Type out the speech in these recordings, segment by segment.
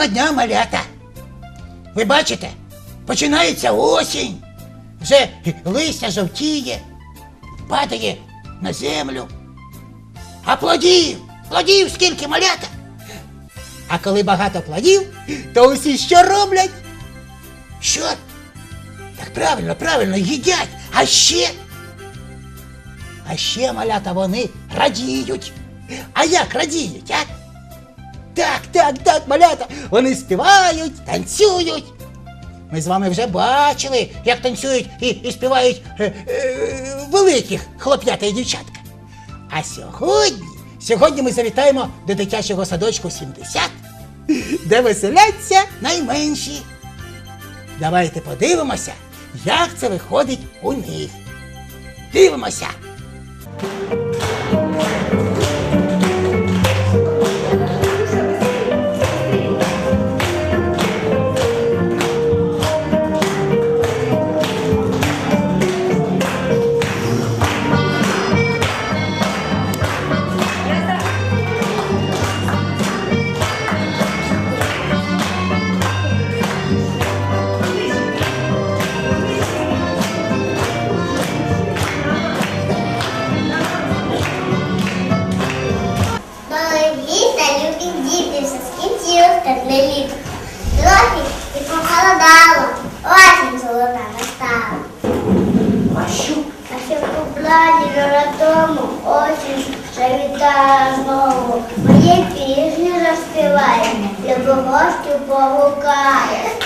Доброго дня, малята! Ви бачите, починається осінь. Вже листя жовтіє, падає на землю. А плодів, плодів скільки малята. А коли багато плодів, то усі що роблять? Що? Так правильно, правильно, їдять. А ще. А ще малята вони радіють. А як радіють, а? Так, так, так, малята. Вони співають, танцюють. Ми з вами вже бачили, як танцюють і, і співають е, е, великих хлоп'ята і дівчатка. А сьогодні, сьогодні ми завітаємо до дитячого садочку 70, де веселяться найменші. Давайте подивимося, як це виходить у них. Дивимося. Любі діти, все скінчилось тепле літо. Трохи і похолодало, осінь золота настала. А що? А що по плані ротому осінь ще вітає знову. Моє пісні заспіває, любого погукає.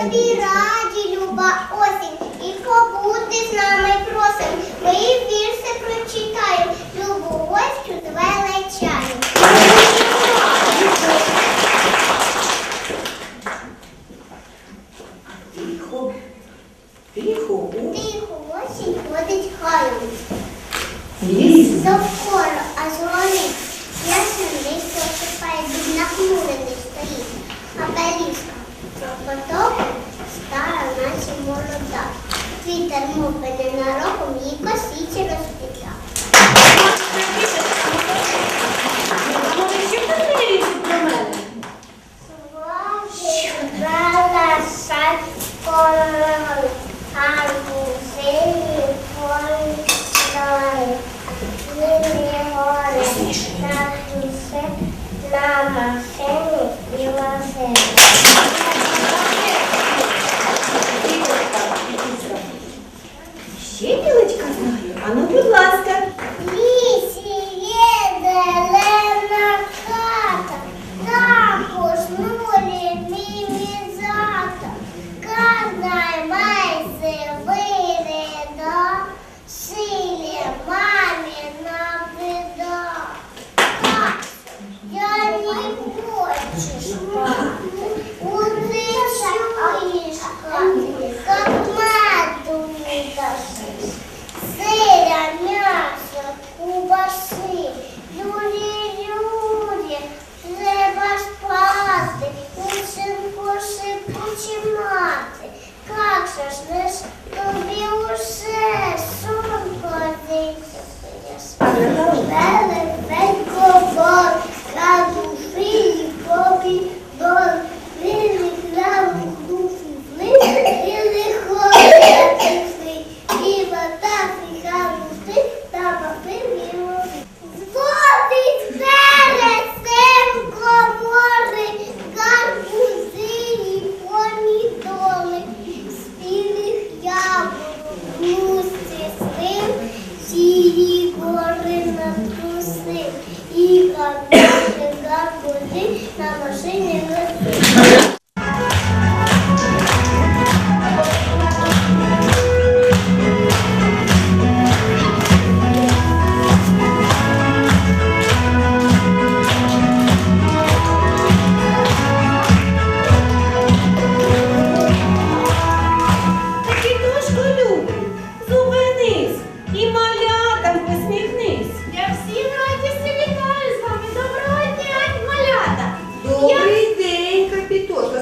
тобі раді, люба осінь, і побути з нами.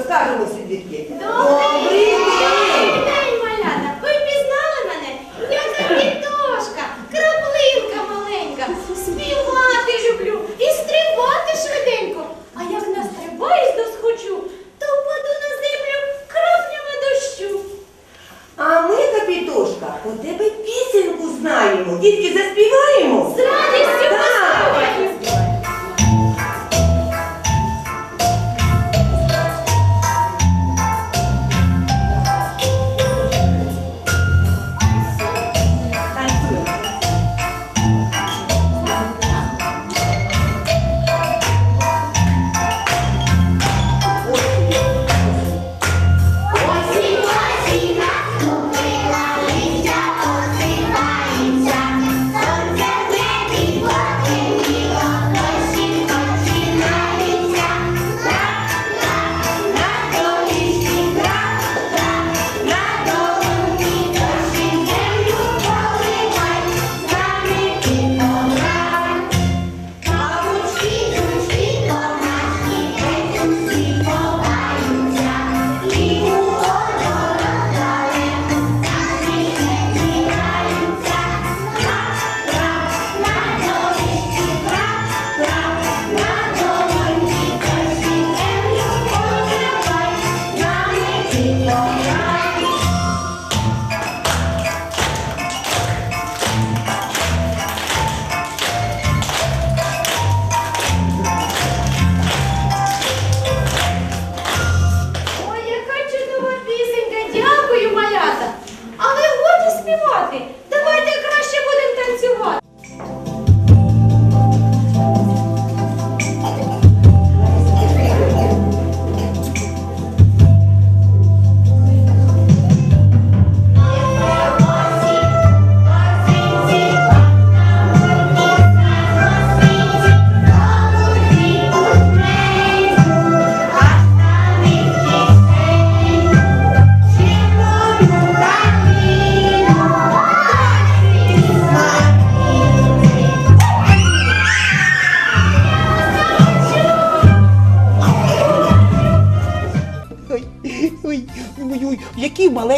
Скажемо собі таке.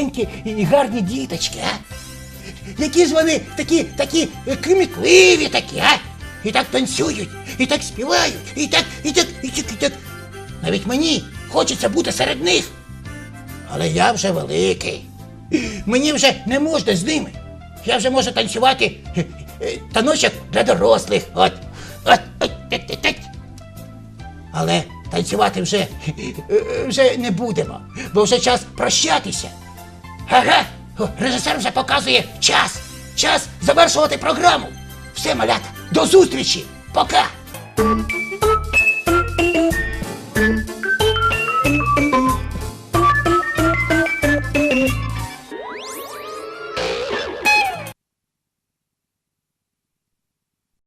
Маленькі і гарні діточки, а? Які ж вони такі, такі е, кмітливі такі, а? І так танцюють, і так співають, і так, і так, і так, і так. Навіть мені хочеться бути серед них. Але я вже великий. Мені вже не можна з ними. Я вже можу танцювати е, е, таночок для дорослих. От, от, от, от, от, от. Але танцювати вже, вже не будемо, бо вже час прощатися. Ага, режисер вже показує час. Час завершувати програму. Все, малята, до зустрічі. Пока.